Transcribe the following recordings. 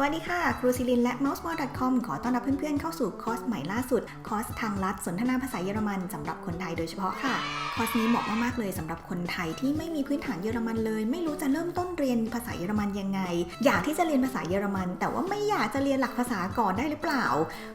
สวัสดีค่ะ ครูซิลินและ mouseball.com ขอต้อนรับเพื่อนๆ เข้าสู่คอร์สใหม่ล่าสุด คอร์สทางลัดสนทนาภาษาเยอรมันสำหรับคนไทยโดยเฉพาะค่ะ คอร์สนี้เหมาะมากๆเลยสำหรับคนไทยที่ไม่มีพื้นฐานเยอรมันเลย ไม่รู้จะเริ่มต้นเรียนภาษาเยอรมันยังไง อยากที่จะเรียนภาษาเยอรมัน แต่ว่าไม่อยากจะเรียนหลักภาษาก่อนได้หรือเปล่า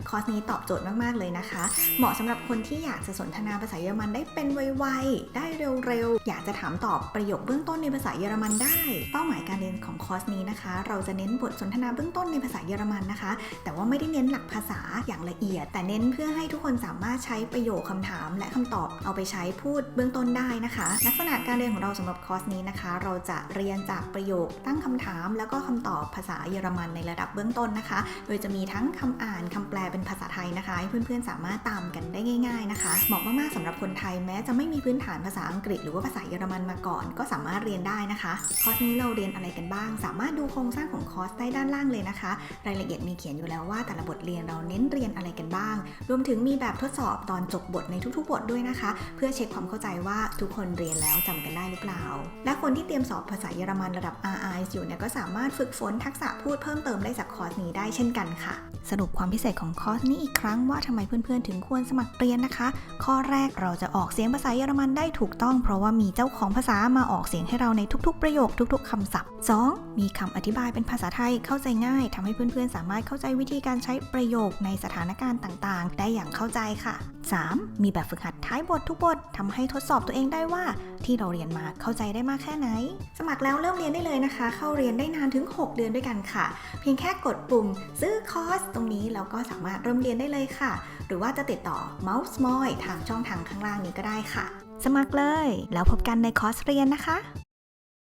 คอร์สนี้ตอบโจทย์มากๆเลยนะคะ เหมาะสำหรับคนที่อยากจะสนทนาภาษาเยอรมันได้เป็นไวๆได้เร็วๆอยากจะถามตอบประโยคเบื้องต้นในภาษาเยอรมันได้ เป้าหมายการเรียนของคอร์สนี้นะคะ เราจะเน้นบทสนทนาเบื้องต้นในภาษาเยอรมันนะคะ แต่ว่าไม่ได้เน้นหลักภาษาอย่างละเอียด แต่เน้นเพื่อให้ทุกคนสามารถใช้ประโยคคำถาม และคำตอบเอาไปใช้พูดเบื้องต้นได้นะคะ ลักษณะการเรียนของเราสำหรับคอร์สนี้นะคะ เราจะเรียนจากประโยคตั้งคำถาม แล้วก็คำตอบภาษาเยอรมันในระดับเบื้องต้นนะคะ โดยจะมีทั้งคำอ่านคำแปลเป็นภาษาไทยนะคะให้เพื่อนๆสามารถตามกันได้ง่าย ๆนะคะ เหมาะมากๆสำหรับคนไทยแม้จะไม่มีพื้นฐานภาษาอังกฤษ หรือว่าภาษาเยอรมันมาก่อน ก็สามารถเรียนได้นะคะ คอร์สนี้เราเรียนอะไรกันบ้าง สามารถดูโครงสร้างของคอร์สได้ด้านล่างเลยนะคะ รายละเอียดมีเขียนอยู่แล้วว่าแต่ละบทเรียนเราเน้นเรียนอะไรกันบ้าง รวมถึงมีแบบทดสอบตอนจบบทในทุกๆ บทด้วยนะคะ เพื่อเช็คความเข้าใจว่าทุกคนเรียนแล้วจำกันได้หรือเปล่า และคนที่เตรียมสอบภาษาเยอรมันระดับ RI อยู่เนี่ยก็สามารถฝึกฝนทักษะพูดเพิ่มเติมได้จากคอร์สนี้ได้เช่นกันค่ะ สรุปความพิเศษของคอร์สนี้อีกครั้งว่าทำไมเพื่อนๆ ถึงควรสมัครเรียนนะคะ ข้อแรกเราจะออกเสียงภาษาเยอรมันได้ถูกต้อง เพราะว่ามีเจ้าของภาษามาออกเสียงให้เราในทุกๆ ประโยคทุก ๆคำศัพท์ 2. มีคำอธิบายเป็นภาษาไทยเข้าใจง่ายทำให้เพื่อนๆ สามารถเข้าใจวิธีการใช้ประโยคในสถานการณ์ต่างๆ ได้อย่างเข้าใจค่ะ 3. มีแบบฝึกหัดท้ายบททุกบททำให้ทดสอบตัวเองได้ว่า ที่เราเรียนมาเข้าใจได้มากแค่ไหน สมัครแล้วเริ่มเรียนได้เลยนะคะ เข้าเรียนได้นานถึง 6 เดือนด้วยกันค่ะ เพียงแค่กดปุ่มซื้อคอร์สตรงนี้แล้วก็สามารถเริ่มเรียนได้เลยค่ะ หรือว่าจะติดต่อ Mouse m o y ทางช่องทางข้างล่างนี้ก็ได้ค่ะ สมัครเลย แล้วพบกันในคอร์สเรียนนะคะ